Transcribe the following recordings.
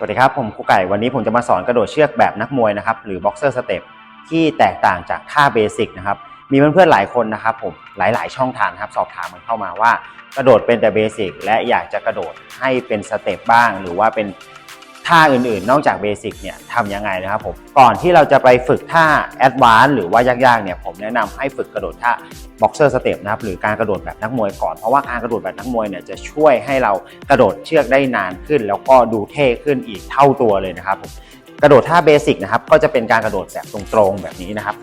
สวัสดีครับ ผมครูไก่วันนี้ผมจะมาสอนกระโดดเชือกแบบนักมวยนะครับ หรือบ็อกเซอร์สเต็ปที่แตกต่างจากท่าเบสิกนะครับ มีเพื่อนๆหลายคนนะครับผมหลายๆ ช่องทางครับสอบถามมันเข้ามาว่า กระโดดเป็นแต่เบสิกและอยากจะกระโดดให้เป็นสเต็ปบ้าง หรือว่าเป็น ท่าอื่นๆ นอกจากเบสิกเนี่ยทำยังไงนะครับผมก่อนที่เราจะไปฝึกท่าแอดวานซ์หรือว่ายากๆเนี่ยผมแนะนำให้ฝึกกระโดดท่าบ็อกเซอร์สเต็ปนะครับหรือการกระโดดแบบนักมวยก่อนเพราะว่าการกระโดดแบบนักมวยเนี่ยจะช่วยให้เรากระโดดเชือกได้นานขึ้น แล้วก็ดูเท่ขึ้นอีกเท่าตัวเลยนะครับผมกระโดดท่าเบสิกนะครับก็จะเป็นการกระโดดแบบตรงๆแบบนี้นะครับ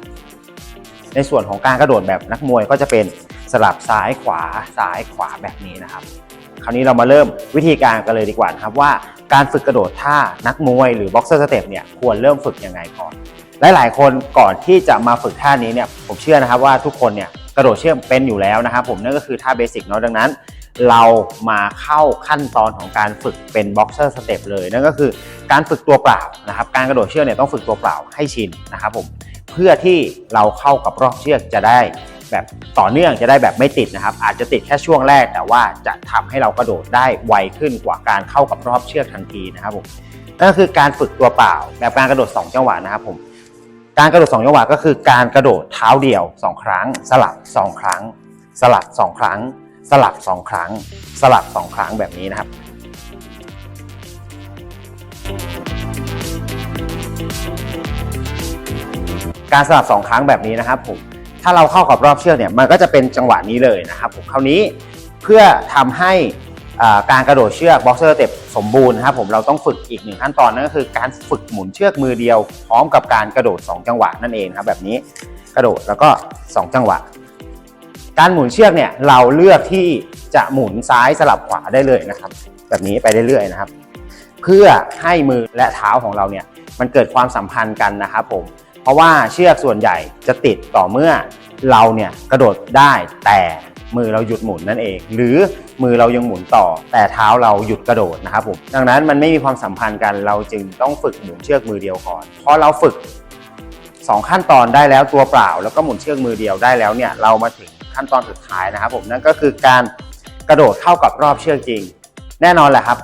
ในส่วนของการกระโดดแบบนักมวยก็จะเป็นสลับซ้ายขวาซ้ายขวาแบบนี้นะครับ คราวนี้เรามาเริ่มวิธีการกันเลยดีกว่านะครับว่าการฝึกกระโดดท่านักมวยหรือบ็อกเซอร์สเต็ปเนี่ยควรเริ่มฝึกยังไงก่อน หลายๆ คนก่อนที่จะมาฝึกท่านี้เนี่ยผมเชื่อนะครับว่าทุกคนเนี่ยกระโดดเชือกเป็นอยู่แล้วนะครับผมนั่นก็คือท่าเบสิกเนาะดังนั้น เรามาเข้าขั้นตอนของการฝึกเป็นบ็อกเซอร์สเต็ปเลยนั่นก็คือการฝึกตัวเปล่านะครับการกระโดดเชือกเนี่ยต้องฝึกตัวเปล่าให้ชินนะครับผมเพื่อที่เราเข้ากับรอบเชือกจะได้ แบบต่อเนื่องจะได้แบบไม่ติดนะครับ อาจจะติดแค่ช่วงแรก แต่ว่าจะทำให้เรากระโดดได้ไวขึ้นกว่าการเข้ากับรอบเชือกทันทีนะครับผมนั่นคือการฝึกตัวเปล่า แบบการกระโดด 2 จังหวะนะครับผมการกระโดด2จังหวะก็คือการกระโดดเท้าเดี่ยว 2 ครั้ง สลับ 2 ครั้ง สลับ 2 ครั้ง สลับ 2 ครั้ง สลับ 2 ครั้งแบบนี้นะครับการสลับ 2 ครั้งแบบนี้นะครับผม ถ้าเราเข้ากับรอบเชือกเนี่ยมันก็จะเป็นจังหวะนี้เลยนะครับผมคราวนี้เพื่อทำให้การกระโดดเชือกบ็อกเซอร์เต็ปสมบูรณ์นะครับผมเราต้องฝึกอีกหนึ่งขั้นตอนนั่นก็คือการฝึกหมุนเชือกมือเดียว พร้อมกับการกระโดด 2 จังหวะนั่นเองครับแบบนี้กระโดดแล้วก็ 2 จังหวะ การหมุนเชือกเนี่ยเราเลือกที่จะหมุนซ้ายสลับขวาได้เลยนะครับ แบบนี้ไปเรื่อยๆนะครับ เพื่อให้มือและเท้าของเราเนี่ยมันเกิดความสัมพันธ์กันนะครับผม ราะว่าเชือกส่วนใหญ่จะติดต่อเมื่อเราเนี่ยกระโดดได้แต่มือเราหยุดหมุนนั่นเอง หรือมือเรายังหมุนต่อ แต่เท้าเราหยุดกระโดดนะครับผมดังนั้นมันไม่มีความสัมพันธ์กันเราจึงต้องฝึกหมุนเชือกมือเดียวก่อนพอเราฝึก 2 ขั้นตอนได้แล้วตัวเปล่า แล้วก็หมุนเชือกมือเดียวได้แล้วเนี่ยเรามาถึงขั้นตอนสุดท้ายนะครับผมนั่นก็คือการกระโดดเข้ากับรอบเชือกจริง แน่นอนแหละครับ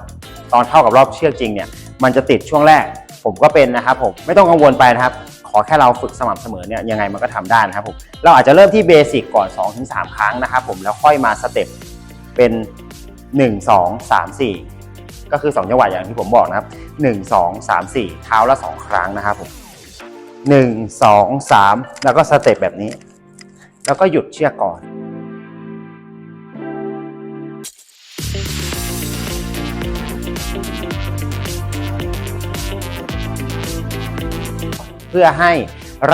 ตอนเข้ากับรอบเชือกจริงเนี่ยมันจะติดช่วงแรก ผมก็เป็นนะครับผมไม่ต้องกังวลไปนะครับ อแค่เราฝึกสม่ำเสมอเนี่ยยังไงมันก็ทำได้นะครับผมเราอาจจะเริ่มที่เบสิกก่อน 2-3 ครั้งนะครับผมแล้วค่อยมาสเต็ปเป็น 1 2 3 4 ก็คือ 2 จังหวะอย่างที่ผมบอกนะครับ 1 2 3 4 เท้าละ 2 ครั้งนะครับผม1 2 3 แล้วก็สเต็ปแบบนี้ แล้วก็หยุดเชือกก่อน เพื่อให้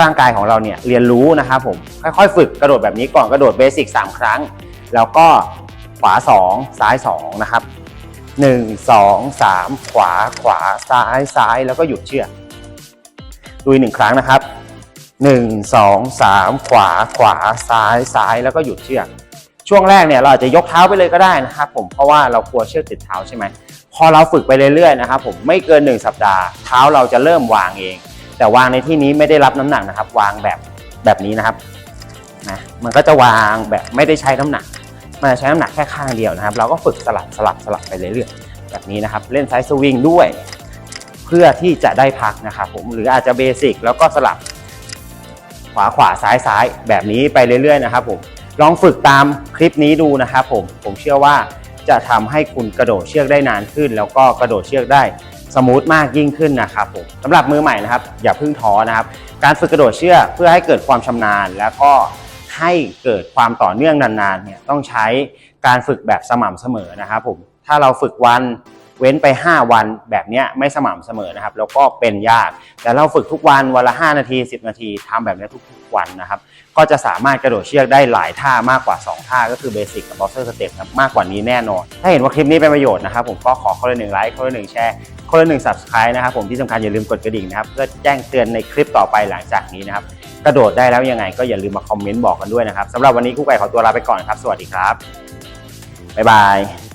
ร่างกายของเราเนี่ยเรียนรู้นะครับผมค่อยๆ ฝึกกระโดดแบบนี้ก่อนกระโดดเบสิก3ครั้ง แล้วก็ขวา 2 ซ้าย 2 นะครับ 1 2 3 ขวาขวาซ้ายซ้ายแล้วก็หยุดเชือกดูอีกหนึ่งครั้งนะครับ 1 2 3 ขวาขวาซ้ายซ้ายแล้วก็หยุดเชือกช่วงแรกเนี่ยเราอาจจะยกเท้าไปเลยก็ได้นะครับผมเพราะว่าเรากลัวเชือกติดเท้าใช่ไหมพอเราฝึกไปเรื่อยๆนะครับผมไม่เกิน 1 สัปดาห์เท้าเราจะเริ่มวางเอง แต่วางในที่นี้ไม่ได้รับน้ำหนักนะครับ วางแบบแบบนี้นะครับนะมันก็จะวางแบบไม่ได้ใช้น้ำหนักมันจะใช้น้ำหนักแค่ข้างเดียวนะครับ เราก็ฝึกสลับสลับสลับไปเรื่อยๆแบบนี้นะครับ เล่นไซส์สวิงด้วย เพื่อที่จะได้พักนะครับผมหรืออาจจะเบสิกแล้วก็สลับขวาขวาซ้ายซ้ายแบบนี้ไปเรื่อยๆนะครับผมลองฝึกตามคลิปนี้ดูนะครับผมผมเชื่อว่าจะทำให้คุณกระโดดเชือกได้นานขึ้น แล้วก็กระโดดเชือกได้ สมูทมากยิ่งขึ้นนะครับผมสำหรับมือใหม่นะครับ อย่าเพิ่งท้อนะครับ การฝึกกระโดดเชือกเพื่อให้เกิดความชำนาญ แล้วก็ให้เกิดความต่อเนื่องนานๆเนี่ยต้องใช้การฝึกแบบสม่ำเสมอนะครับผมถ้าเราฝึกวันเว้นไป 5 วันแบบนี้ไม่สม่ำเสมอนะครับ แล้วก็เป็นยาก แต่เราฝึกทุกวันวันละ 5 นาที 10 นาทีทำแบบนี้ทุกๆวันนะครับ ก็จะสามารถกระโดดเชือกได้หลายท่ามากกว่า 2 ท่า ก็คือเบสิกกับบอสเซอร์สเต็ปครับมากกว่านี้แน่นอน ถ้าเห็นว่าคลิปนี้เป็นประโยชน์นะครับ ผมก็ขอคนละหนึ่งไลค์คนละหนึ่งแชร์ คนละหนึ่ง subscribe นะครับผมที่สำคัญอย่าลืมกดกระดิ่งนะครับเพื่อแจ้งเตือนในคลิปต่อไปหลังจากนี้นะครับกระโดดได้แล้วยังไงก็อย่าลืมมาคอมเมนต์บอกกันด้วยนะครับสำหรับวันนี้คู่ไก่ขอตัวลาไปก่อนครับ สวัสดีครับบ๊ายบาย